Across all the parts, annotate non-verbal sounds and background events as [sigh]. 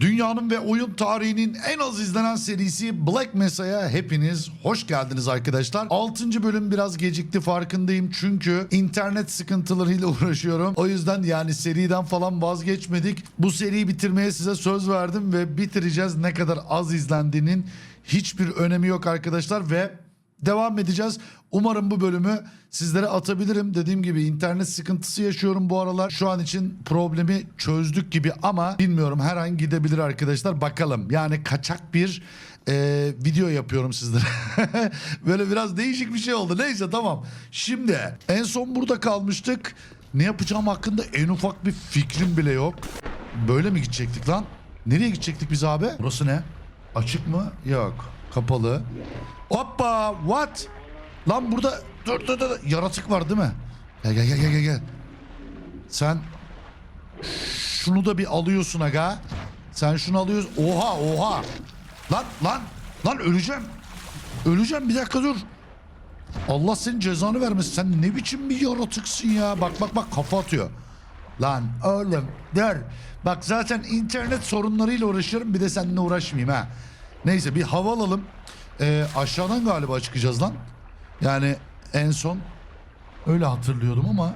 Dünyanın ve oyun tarihinin en az izlenen serisi Black Mesa'ya hepiniz hoş geldiniz arkadaşlar. 6. bölüm biraz gecikti farkındayım çünkü internet sıkıntılarıyla [laughs] uğraşıyorum. O yüzden yani seriden falan vazgeçmedik. Bu seriyi bitirmeye size söz verdim ve bitireceğiz. Ne kadar az izlendiğinin hiçbir önemi yok arkadaşlar ve devam edeceğiz. Umarım bu bölümü sizlere atabilirim. Dediğim gibi internet sıkıntısı yaşıyorum bu aralar. Şu an için problemi çözdük gibi ama bilmiyorum her an gidebilir arkadaşlar. Bakalım yani kaçak bir e, video yapıyorum sizlere. [laughs] Böyle biraz değişik bir şey oldu. Neyse tamam. Şimdi en son burada kalmıştık. Ne yapacağım hakkında en ufak bir fikrim bile yok. Böyle mi gidecektik lan? Nereye gidecektik biz abi? Burası ne? Açık mı? Yok. Kapalı. Hoppa! What? Lan burada dur dur dur yaratık var değil mi? Gel gel gel gel gel. Sen şunu da bir alıyorsun aga. Sen şunu alıyorsun. Oha oha. Lan lan lan öleceğim. Öleceğim bir dakika dur. Allah senin cezanı vermesin. Sen ne biçim bir yaratıksın ya. Bak bak bak kafa atıyor. Lan oğlum dur. Bak zaten internet sorunlarıyla uğraşıyorum. Bir de seninle uğraşmayayım ha. Neyse bir hava alalım. Ee, aşağıdan galiba çıkacağız lan. Yani en son öyle hatırlıyordum ama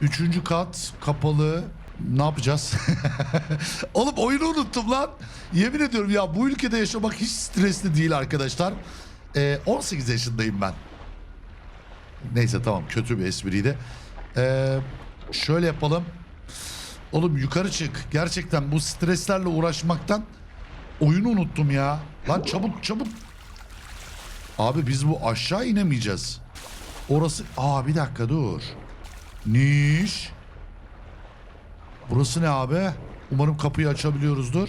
üçüncü kat kapalı ne yapacağız? [laughs] Oğlum oyunu unuttum lan. Yemin ediyorum ya bu ülkede yaşamak hiç stresli değil arkadaşlar. Ee, 18 yaşındayım ben. Neyse tamam kötü bir espriydi. Ee, şöyle yapalım. Oğlum yukarı çık. Gerçekten bu streslerle uğraşmaktan oyunu unuttum ya. Lan çabuk çabuk. Abi biz bu aşağı inemeyeceğiz. Orası... Aa bir dakika dur. Niş. Burası ne abi? Umarım kapıyı açabiliyoruzdur.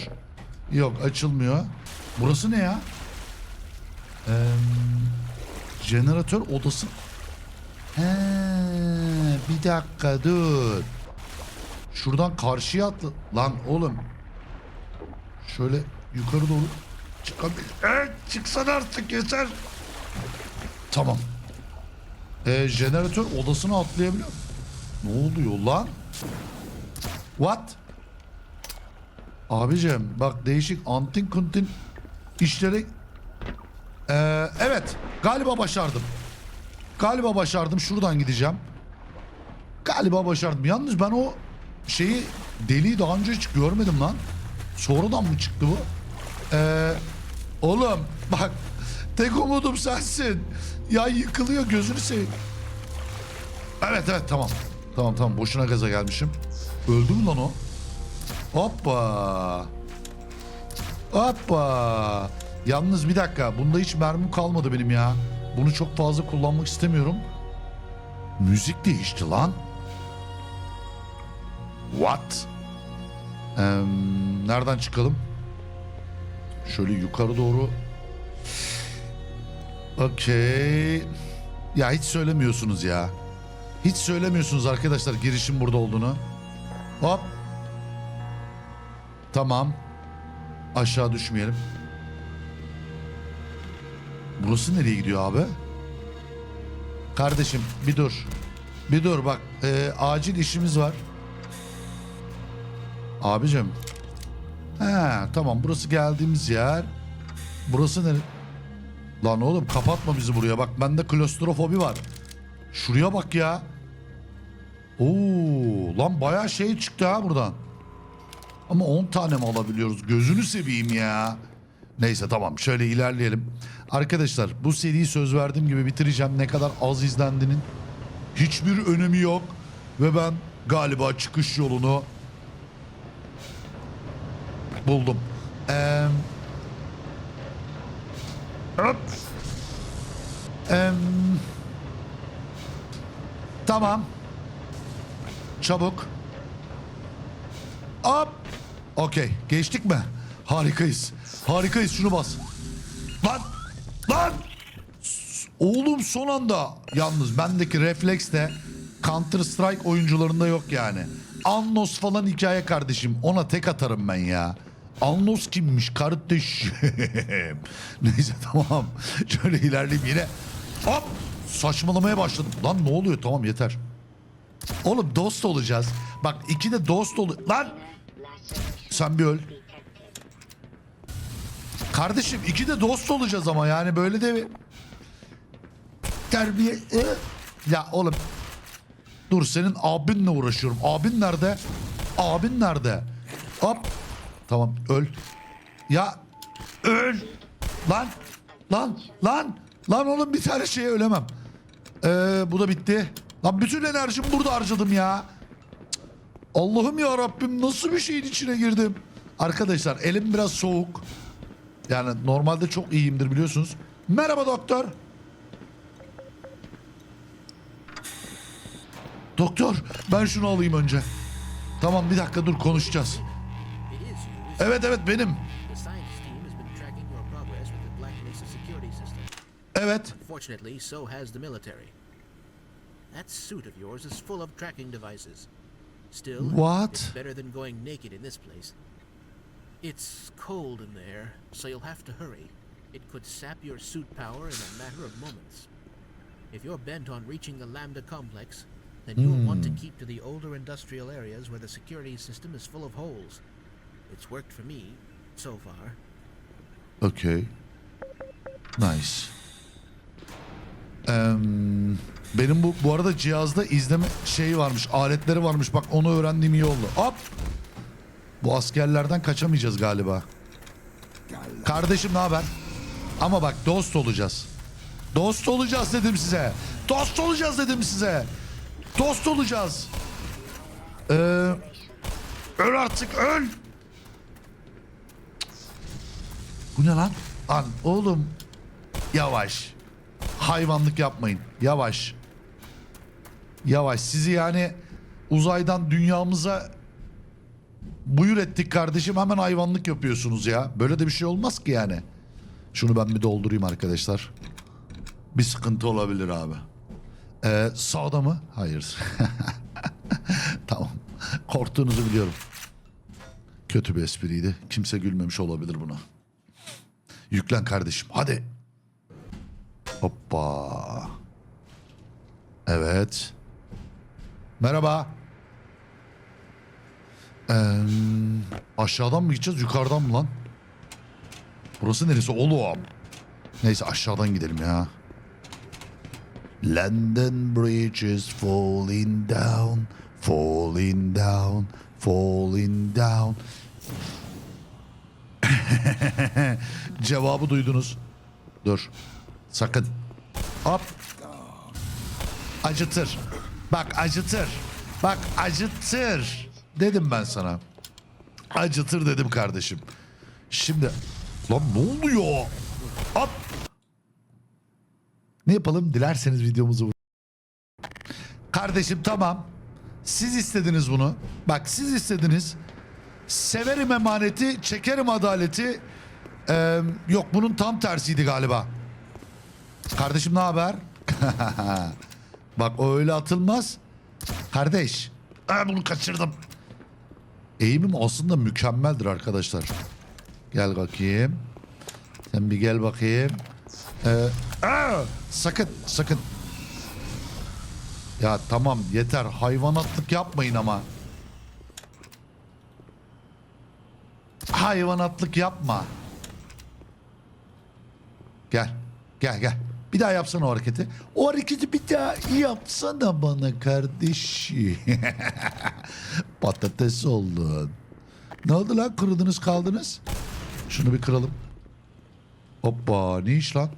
Yok açılmıyor. Burası ne ya? Ee, jeneratör odası. He, bir dakika dur. Şuradan karşıya atla. Lan oğlum. Şöyle yukarı doğru çıkabilir. Evet, çıksan artık yeter. Tamam. Ee, jeneratör odasına atlayabiliyor. Ne oluyor lan? What? Abicim bak değişik antin kuntin işleri... Ee, evet galiba başardım. Galiba başardım şuradan gideceğim. Galiba başardım. Yalnız ben o şeyi deliği daha önce hiç görmedim lan. Sonradan mı çıktı bu? Ee, oğlum bak tek umudum sensin. Ya yıkılıyor gözünü seveyim. Evet evet tamam. Tamam tamam boşuna gaza gelmişim. Öldü mü lan o? Hoppa. Hoppa. Yalnız bir dakika. Bunda hiç mermim kalmadı benim ya. Bunu çok fazla kullanmak istemiyorum. Müzik değişti lan. What? Ee, nereden çıkalım? Şöyle yukarı doğru. Okey. Ya hiç söylemiyorsunuz ya. Hiç söylemiyorsunuz arkadaşlar girişin burada olduğunu. Hop. Tamam. Aşağı düşmeyelim. Burası nereye gidiyor abi? Kardeşim bir dur. Bir dur bak. e, acil işimiz var. Abicim. He tamam burası geldiğimiz yer. Burası nere? Lan oğlum kapatma bizi buraya. Bak bende klostrofobi var. Şuraya bak ya. Oo lan bayağı şey çıktı ha buradan. Ama 10 tane mi alabiliyoruz? Gözünü seveyim ya. Neyse tamam şöyle ilerleyelim. Arkadaşlar bu seriyi söz verdiğim gibi bitireceğim. Ne kadar az izlendiğinin hiçbir önemi yok. Ve ben galiba çıkış yolunu buldum. Eee... Hop. Em, tamam. Çabuk. Hop. Okey. Geçtik mi? Harikayız. Harikayız. Şunu bas. Lan. Lan. Oğlum son anda. Yalnız bendeki refleks de Counter Strike oyuncularında yok yani. Annos falan hikaye kardeşim. Ona tek atarım ben ya. Annos kimmiş kardeşim? [laughs] Neyse tamam. Şöyle ilerleyeyim yine. Hop! Saçmalamaya başladım. Lan ne oluyor? Tamam yeter. Oğlum dost olacağız. Bak iki de dost ol... Lan! Sen bir öl. Kardeşim iki de dost olacağız ama yani böyle de terbiye ya oğlum dur senin abinle uğraşıyorum abin nerede abin nerede hop tamam öl ya öl lan lan lan lan oğlum bir tane şeye ölemem ee, bu da bitti lan bütün enerjimi burada harcadım ya Allah'ım ya Rabbim nasıl bir şeyin içine girdim arkadaşlar elim biraz soğuk yani normalde çok iyiyimdir biliyorsunuz. Merhaba doktor. Doktor ben şunu alayım önce. Tamam bir dakika dur konuşacağız. Evet evet benim. The science team has been tracking your progress with the Black Mesa security system. Evet. Fortunately, so has the military. That suit of yours is full of tracking devices. Still, What? it's better than going naked in this place. It's cold in there, so you'll have to hurry. It could sap your suit power in a matter of moments. If you're bent on reaching the Lambda complex, then you'll want to hmm. keep to the older industrial areas where the security system is full of holes. It's worked for me so far. Okay. Nice. Em, benim bu bu arada cihazda izleme şeyi varmış, aletleri varmış. Bak onu öğrendiğim iyi oldu. Hop. Bu askerlerden kaçamayacağız galiba. Kardeşim ne haber? Ama bak dost olacağız. Dost olacağız dedim size. Dost olacağız dedim size. Dost olacağız. Ee, öl artık öl. Bu ne lan? Lan oğlum yavaş. Hayvanlık yapmayın. Yavaş. Yavaş. Sizi yani uzaydan dünyamıza buyur ettik kardeşim hemen hayvanlık yapıyorsunuz ya. Böyle de bir şey olmaz ki yani. Şunu ben bir doldurayım arkadaşlar. Bir sıkıntı olabilir abi. Ee, sağda mı? Hayır. [laughs] tamam. Korktuğunuzu biliyorum. Kötü bir espriydi. Kimse gülmemiş olabilir buna. Yüklen kardeşim. Hadi. Hoppa. Evet. Merhaba. Ee, aşağıdan mı gideceğiz yukarıdan mı lan? Burası neresi oğlum? Neyse aşağıdan gidelim ya. London Bridge is falling down, falling down, falling down. [laughs] Cevabı duydunuz. Dur. Sakın. Hop. Acıtır. Bak acıtır. Bak acıtır. Dedim ben sana. Acıtır dedim kardeşim. Şimdi. Lan ne oluyor? Hop. Ne yapalım? Dilerseniz videomuzu Kardeşim tamam. Siz istediniz bunu. Bak siz istediniz. Severim emaneti, çekerim adaleti. Ee, yok bunun tam tersiydi galiba. Kardeşim ne haber? [laughs] Bak o öyle atılmaz. Kardeş. Aa, bunu kaçırdım. Eğimim aslında mükemmeldir arkadaşlar. Gel bakayım. Sen bir gel bakayım. Ee, aa, sakın sakın. Ya tamam yeter hayvanatlık yapmayın ama. Hayvanatlık yapma. Gel. Gel gel. Bir daha yapsana o hareketi. O hareketi bir daha yapsana bana kardeşim. [laughs] Patates oldun. Ne oldu lan kırıldınız kaldınız? Şunu bir kıralım. Hoppa ne iş lan?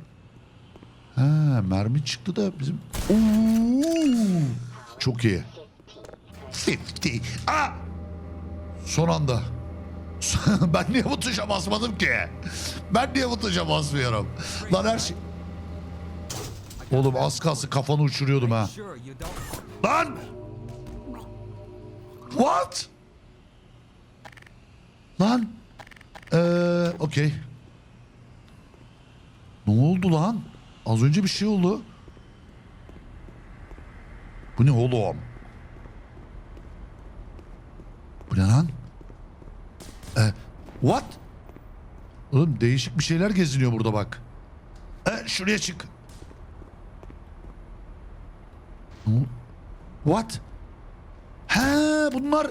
Ha mermi çıktı da bizim. Oo, çok iyi. 50. Aa! Son anda. [laughs] ben niye bu tuşa basmadım ki? Ben niye bu tuşa basmıyorum? Lan her şey... Oğlum az kalsın kafanı uçuruyordum ha. Lan! What? Lan? Eee okey. Ne oldu lan? Az önce bir şey oldu. Bu ne oğlum? Bu ne lan? Ee, what? Oğlum değişik bir şeyler geziniyor burada bak. Ee, şuraya çık. What? He bunlar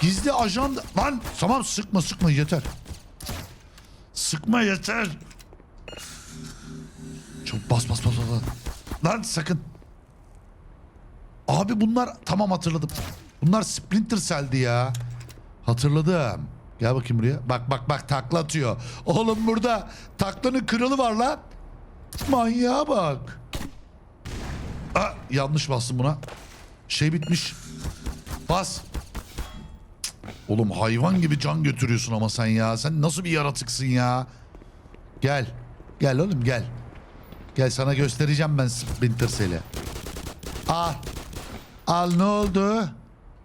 gizli ajan... Lan tamam sıkma sıkma yeter. Sıkma yeter. Çok bas bas bas. bas. Lan sakın. Abi bunlar tamam hatırladım. Bunlar Splinter Cell'di ya. Hatırladım. Gel bakayım buraya. Bak bak bak takla atıyor. Oğlum burada taklanın kralı var lan. Manyağa bak. Aa, yanlış bastım buna. Şey bitmiş. Bas. Oğlum hayvan gibi can götürüyorsun ama sen ya. Sen nasıl bir yaratıksın ya. Gel. Gel oğlum gel. Gel sana göstereceğim ben Splinter Cell'i. Al. Al ne oldu?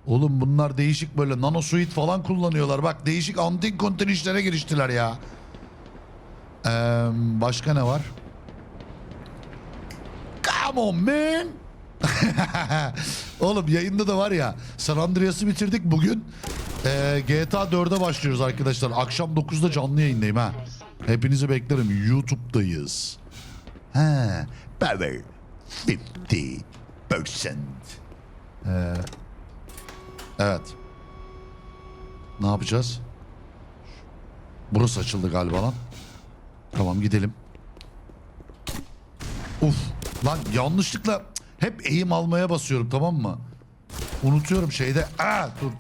Oğlum bunlar değişik böyle nanosuit falan kullanıyorlar. Bak değişik antin kontin işlere giriştiler ya. Ee, başka ne var? Come on man. [laughs] Oğlum yayında da var ya San Andreas'ı bitirdik bugün. Ee, GTA 4'e başlıyoruz arkadaşlar. Akşam 9'da canlı yayındayım ha. Hepinizi beklerim. YouTube'dayız. Ha, power 50%. Ee, evet. Ne yapacağız? Burası açıldı galiba lan. Tamam gidelim. Uf lan yanlışlıkla hep eğim almaya basıyorum tamam mı? Unutuyorum şeyde. Aa dur.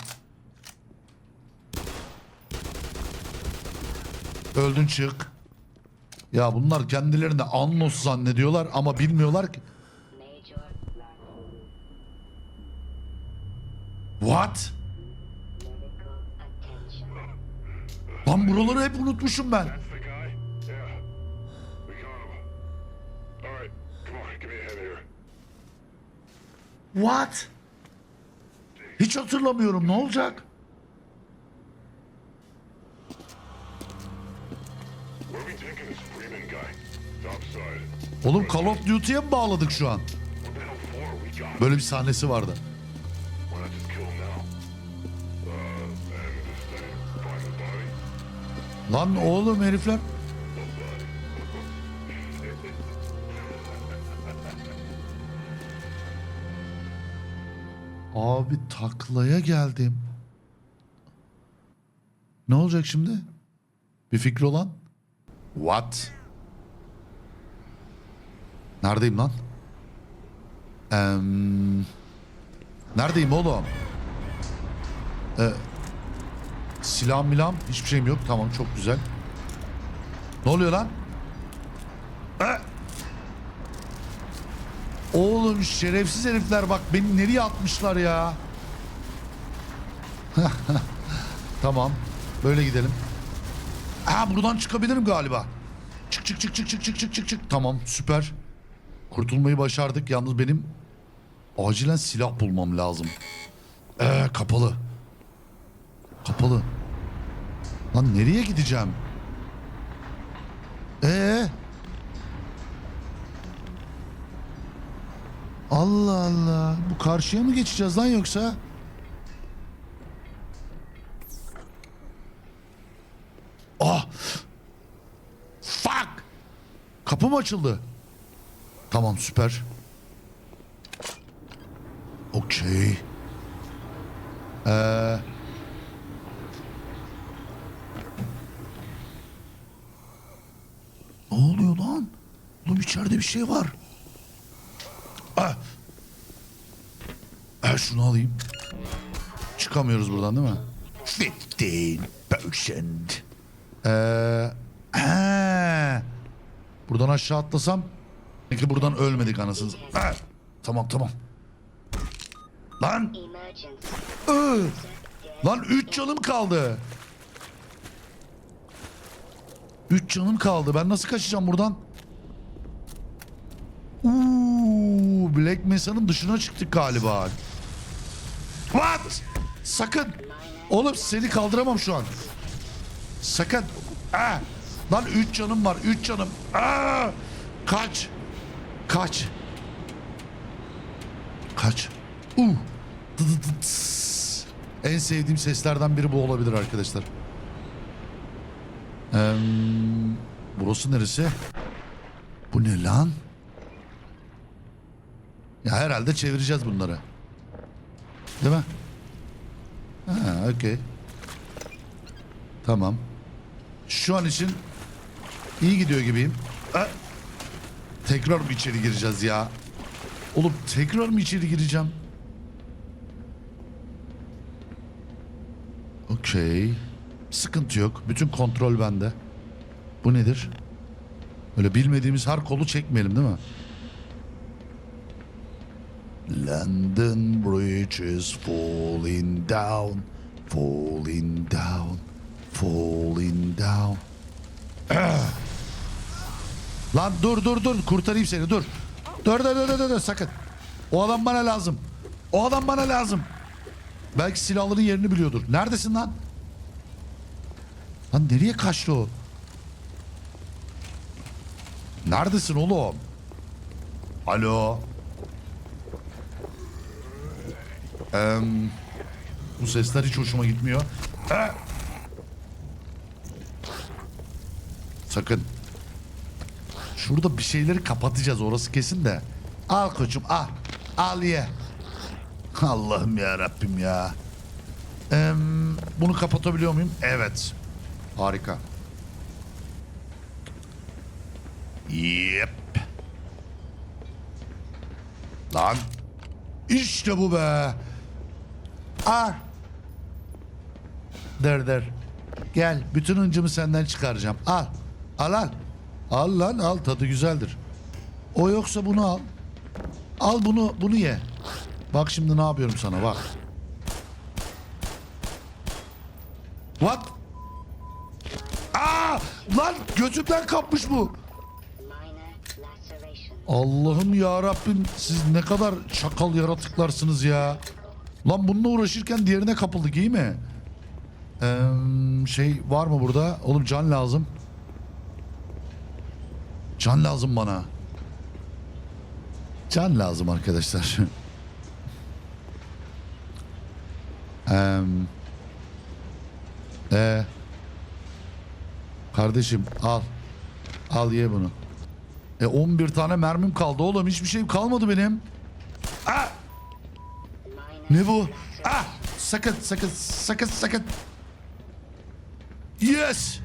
Öldün çık. Ya bunlar kendilerini Annos zannediyorlar ama bilmiyorlar ki. What? Lan buraları hep unutmuşum ben. What? Hiç hatırlamıyorum. Ne olacak? Oğlum Call of Duty'ye mi bağladık şu an? Böyle bir sahnesi vardı. Lan oğlum herifler. Abi taklaya geldim. Ne olacak şimdi? Bir fikri olan? What? Neredeyim lan? Em, neredeyim oğlum? Ee, silah milam hiçbir şeyim yok. Tamam çok güzel. Ne oluyor lan? Ee? Oğlum şerefsiz herifler bak beni nereye atmışlar ya. [laughs] tamam. Böyle gidelim. Aa buradan çıkabilirim galiba. Çık çık çık çık çık çık çık çık çık. Tamam süper. Kurtulmayı başardık. Yalnız benim acilen silah bulmam lazım. Ee kapalı. Kapalı. Lan nereye gideceğim? Ee? Allah Allah. Bu karşıya mı geçeceğiz lan yoksa? Ah! Fuck! Kapı mı açıldı? Tamam süper. Okey. Ee, ne oluyor lan? Oğlum içeride bir şey var. Ah. Ah şunu alayım. Çıkamıyoruz buradan değil mi? 15%. Ee, he. Buradan aşağı atlasam. Peki buradan ölmedik anasını. Ah, tamam tamam. Lan. Iı. Lan 3 canım kaldı. 3 canım kaldı. Ben nasıl kaçacağım buradan? Uuu, Black Mesa'nın dışına çıktık galiba. What? Sakın. Oğlum seni kaldıramam şu an. Sakın. Aa! Lan 3 canım var. 3 canım. Aa! Kaç. Kaç. Kaç. Uh. En sevdiğim seslerden biri bu olabilir arkadaşlar. Eee, burası neresi? Bu ne lan? Ya herhalde çevireceğiz bunları. Değil mi? Ha, okey. Tamam. Şu an için İyi gidiyor gibiyim. Ha. Tekrar mı içeri gireceğiz ya? Oğlum tekrar mı içeri gireceğim? Okey. Sıkıntı yok. Bütün kontrol bende. Bu nedir? Öyle bilmediğimiz her kolu çekmeyelim değil mi? London Bridge is falling down, falling down, falling down. [clears throat] Lan dur dur dur kurtarayım seni dur. Dur dur dur dur, dur sakın. O adam bana lazım. O adam bana lazım. Belki silahların yerini biliyordur. Neredesin lan? Lan nereye kaçtı o? Neredesin oğlum? Alo. Em, bu sesler hiç hoşuma gitmiyor. Eh! Sakın. Şurada bir şeyleri kapatacağız orası kesin de. Al koçum al. Al ye. Allah'ım ya Rabbim ya. Em, bunu kapatabiliyor muyum? Evet. Harika. Yep. Lan. İşte bu be. Ah. Dur dur. Gel bütün hıncımı senden çıkaracağım. Al. Al al. Al lan al tadı güzeldir. O yoksa bunu al. Al bunu bunu ye. Bak şimdi ne yapıyorum sana bak. What? Aa! Lan gözümden kapmış bu. Allah'ım ya Rabbim siz ne kadar çakal yaratıklarsınız ya. Lan bununla uğraşırken diğerine kapıldık iyi mi? Ee, şey var mı burada? Oğlum can lazım. Can lazım bana. Can lazım arkadaşlar. [laughs] Ee, kardeşim al. Al ye bunu. E 11 tane mermim kaldı oğlum. Hiçbir şey kalmadı benim. Ah! Ne bu? Ah! Sakın sakın sakın sakın. Yes!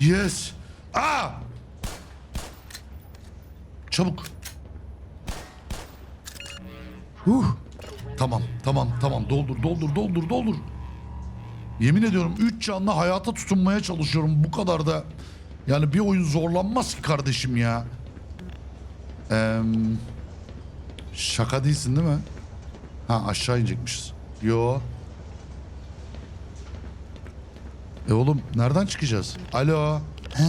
Yes! Ah! Çabuk. Huh. Tamam tamam tamam doldur doldur doldur doldur. Yemin ediyorum 3 canlı hayata tutunmaya çalışıyorum. Bu kadar da yani bir oyun zorlanmaz ki kardeşim ya. Eee şaka değilsin değil mi? Ha aşağı inecekmişiz. Yo. E oğlum nereden çıkacağız? Alo. He.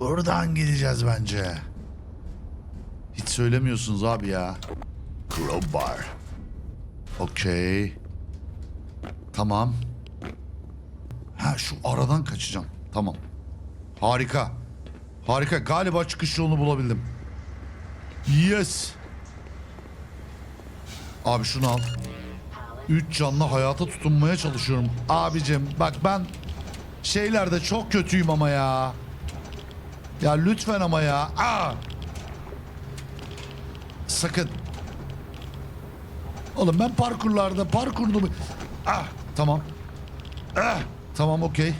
Buradan gideceğiz bence. Hiç söylemiyorsunuz abi ya. Crowbar. Okey. Tamam. Ha şu aradan kaçacağım. Tamam. Harika. Harika. Galiba çıkış yolunu bulabildim. Yes. Abi şunu al. Üç canlı hayata tutunmaya çalışıyorum. Abicim bak ben şeylerde çok kötüyüm ama ya. Ya lütfen ama ya. Aa! Sakın. Oğlum ben parkurlarda parkurdu mu? Ah tamam. Ah tamam okey.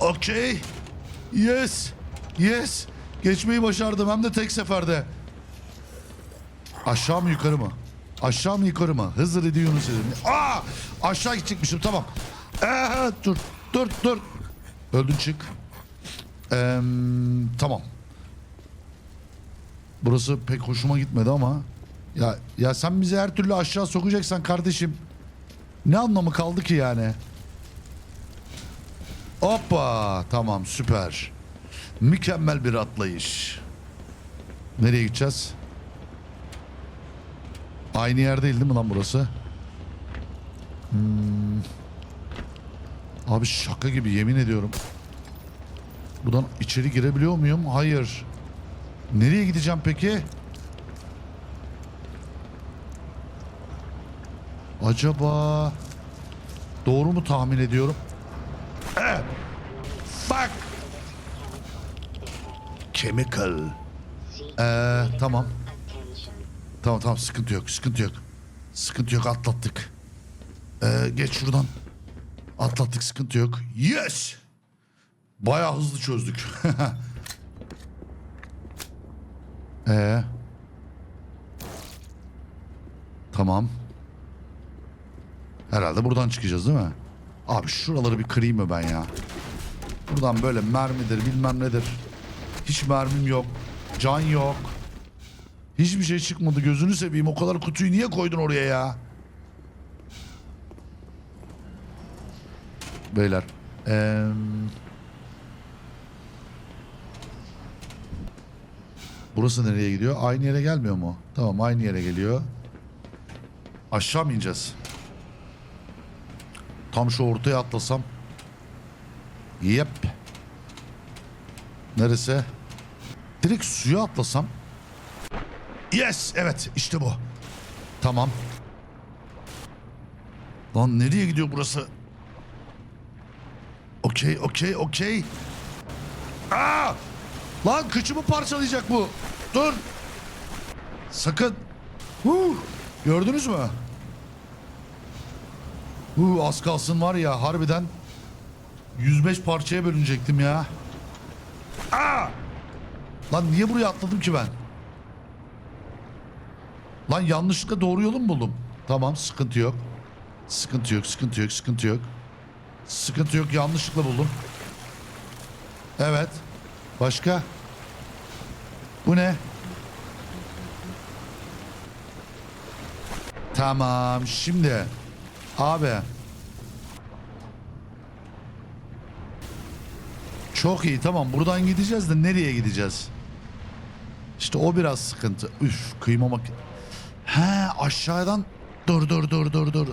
Okey. Yes. Yes. Geçmeyi başardım hem de tek seferde. Aşağı mı yukarı mı? Aşağı mı yukarı mı? Hızır idi Yunus idi. Aa! Aşağı gidecekmişim tamam. Ee, dur dur dur. Öldün çık. Ee, tamam. Burası pek hoşuma gitmedi ama. Ya ya sen bizi her türlü aşağı sokacaksan kardeşim. Ne anlamı kaldı ki yani? Hoppa tamam süper. Mükemmel bir atlayış. Nereye gideceğiz? Aynı yer değil değil mi lan burası? Hmm. Abi şaka gibi yemin ediyorum. Buradan içeri girebiliyor muyum? Hayır. Nereye gideceğim peki? Acaba doğru mu tahmin ediyorum? [clears throat] Eh! Chemical. Ee, tamam. Tamam tamam sıkıntı yok sıkıntı yok. Sıkıntı yok atlattık. Ee, geç şuradan. Atlattık sıkıntı yok. Yes! Bayağı hızlı çözdük. [laughs] ee. Tamam. Herhalde buradan çıkacağız değil mi? Abi şuraları bir kırayım mı ben ya? Buradan böyle mermidir bilmem nedir. Hiç mermim yok. Can yok. Hiçbir şey çıkmadı. Gözünü seveyim. O kadar kutuyu niye koydun oraya ya? Beyler. eee, burası nereye gidiyor? Aynı yere gelmiyor mu? Tamam aynı yere geliyor. Aşağı mı ineceğiz? Tam şu ortaya atlasam. Yep. Neresi? Direkt suya atlasam. Yes, evet işte bu. Tamam. Lan nereye gidiyor burası? Okey, okey, okey. Aa! Lan kıçımı parçalayacak bu. Dur. Sakın. Huh! Gördünüz mü? Huh, az kalsın var ya harbiden 105 parçaya bölünecektim ya. Aa! Lan niye buraya atladım ki ben? Lan yanlışlıkla doğru yolu mu buldum? Tamam sıkıntı yok. Sıkıntı yok, sıkıntı yok, sıkıntı yok. Sıkıntı yok yanlışlıkla buldum. Evet. Başka? Bu ne? Tamam şimdi. Abi. Çok iyi tamam buradan gideceğiz de nereye gideceğiz? İşte o biraz sıkıntı. Üf kıymamak. He aşağıdan dur dur dur dur dur.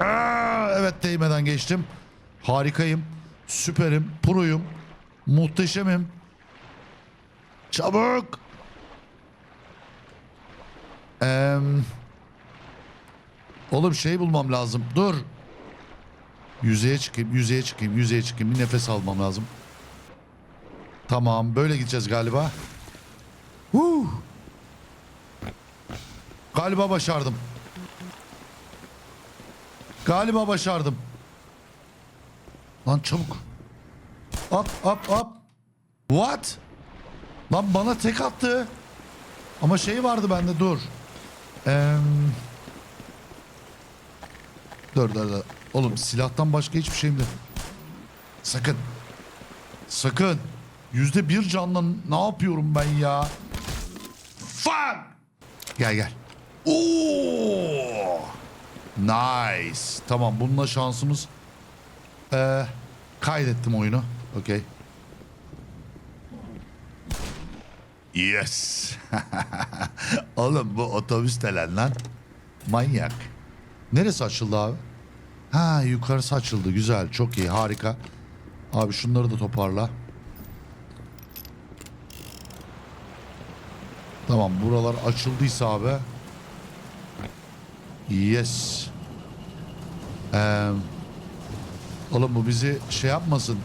Aa, evet değmeden geçtim. Harikayım. Süperim. Proyum. Muhteşemim. Çabuk. Eee... Oğlum şey bulmam lazım. Dur. Yüzeye çıkayım, yüzeye çıkayım, yüzeye çıkayım. Bir nefes almam lazım. Tamam, böyle gideceğiz galiba. Huh. Galiba başardım. Galiba başardım. Lan çabuk. Up, up, up. What? Lan bana tek attı. Ama şey vardı bende dur. Eee... Dur dur dur. Oğlum silahtan başka hiçbir şeyim de. Sakın. Sakın. Yüzde bir canla ne yapıyorum ben ya? Fuck! Gel gel. Oo! Nice. Tamam bununla şansımız. Ee, kaydettim oyunu. Okey. Yes. [laughs] Oğlum bu otobüs de lan lan. Manyak. Neresi açıldı abi? Ha yukarısı açıldı. Güzel. Çok iyi. Harika. Abi şunları da toparla. Tamam buralar açıldıysa abi. Yes. Ee, oğlum bu bizi şey yapmasın.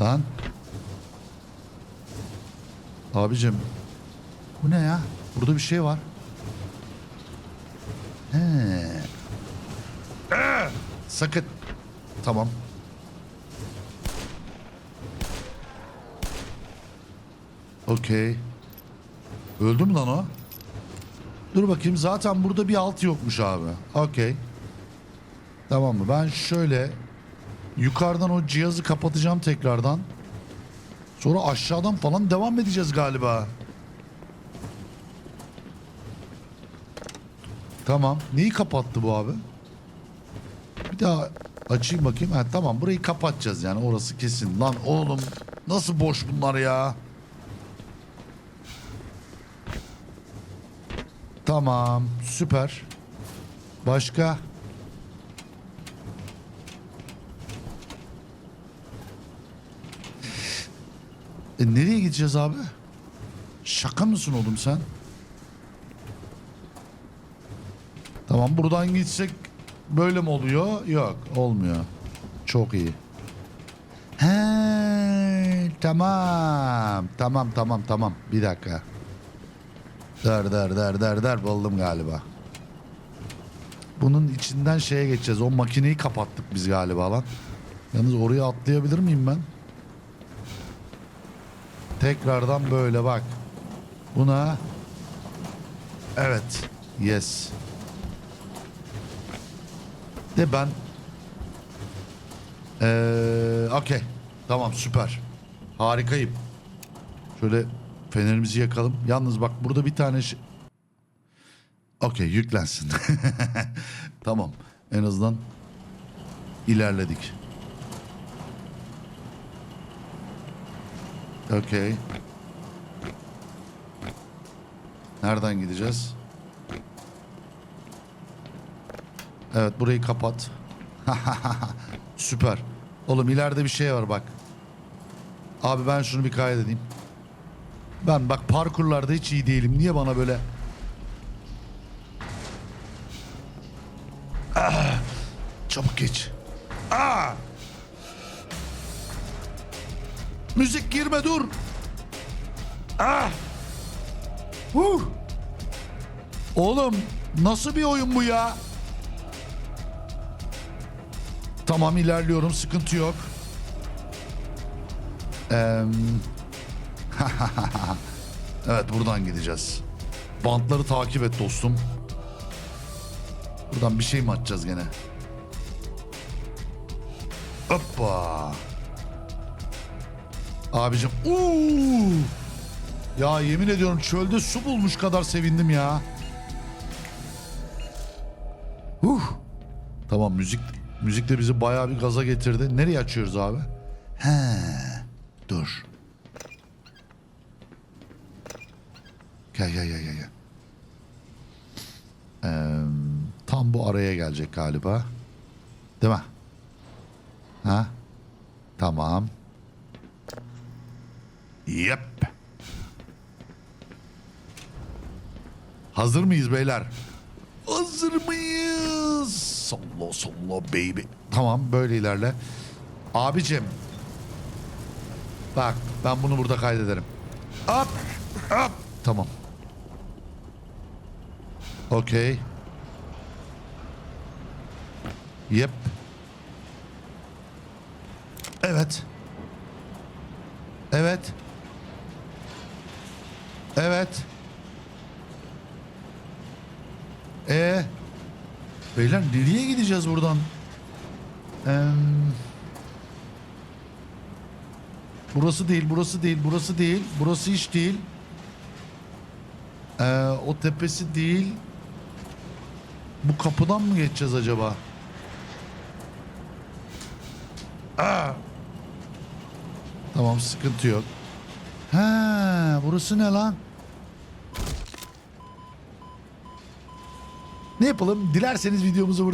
Lan. Abicim. Bu ne ya? Burada bir şey var. He. Ee, sakın. Tamam. Okey. Öldü mü lan o? Dur bakayım zaten burada bir alt yokmuş abi. Okey. Tamam mı? Ben şöyle yukarıdan o cihazı kapatacağım tekrardan. Sonra aşağıdan falan devam edeceğiz galiba. Tamam. Neyi kapattı bu abi? Bir daha açayım bakayım. Ha, tamam burayı kapatacağız yani orası kesin. Lan oğlum nasıl boş bunlar ya? Tamam süper. Başka? E, nereye gideceğiz abi? Şaka mısın oğlum sen? Tamam buradan gitsek böyle mi oluyor? Yok olmuyor. Çok iyi. He, tamam. Tamam tamam tamam. Bir dakika. Der der der der der buldum galiba. Bunun içinden şeye geçeceğiz. O makineyi kapattık biz galiba lan. Yalnız oraya atlayabilir miyim ben? Tekrardan böyle bak. Buna Evet. Yes. De ben ee, okey. Tamam süper. Harikayım. Şöyle fenerimizi yakalım. Yalnız bak burada bir tane şey... Okey yüklensin. [laughs] tamam. En azından ilerledik. Okey. Nereden gideceğiz? Evet burayı kapat. [laughs] Süper. Oğlum ileride bir şey var bak. Abi ben şunu bir kaydedeyim. Ben bak parkurlarda hiç iyi değilim. Niye bana böyle... Ah! Çabuk geç. Ah! Müzik girme dur. Ah! Huh! Oğlum nasıl bir oyun bu ya? Tamam ilerliyorum sıkıntı yok. Eee... [laughs] evet buradan gideceğiz. Bantları takip et dostum. Buradan bir şey mi açacağız gene? Hoppa. Abicim. Uuu. Ya yemin ediyorum çölde su bulmuş kadar sevindim ya. Huh. Tamam müzik müzik de bizi bayağı bir gaza getirdi. Nereye açıyoruz abi? He. Dur. Gel gel gel gel. gel. Ee, tam bu araya gelecek galiba. Değil mi? Ha? Tamam. Yep. Hazır mıyız beyler? Hazır mıyız? Salla salla baby. Tamam böyle ilerle. Abicim. Bak ben bunu burada kaydederim. Up. Up. Tamam. Okey. Yep. Evet. Evet. Evet. E Beyler nereye gideceğiz buradan? Eee, burası değil, burası değil, burası değil, burası hiç değil. Ee, o tepesi değil. Bu kapıdan mı geçeceğiz acaba? Aa! Tamam sıkıntı yok. Ha, burası ne lan? Ne yapalım? Dilerseniz videomuzu burada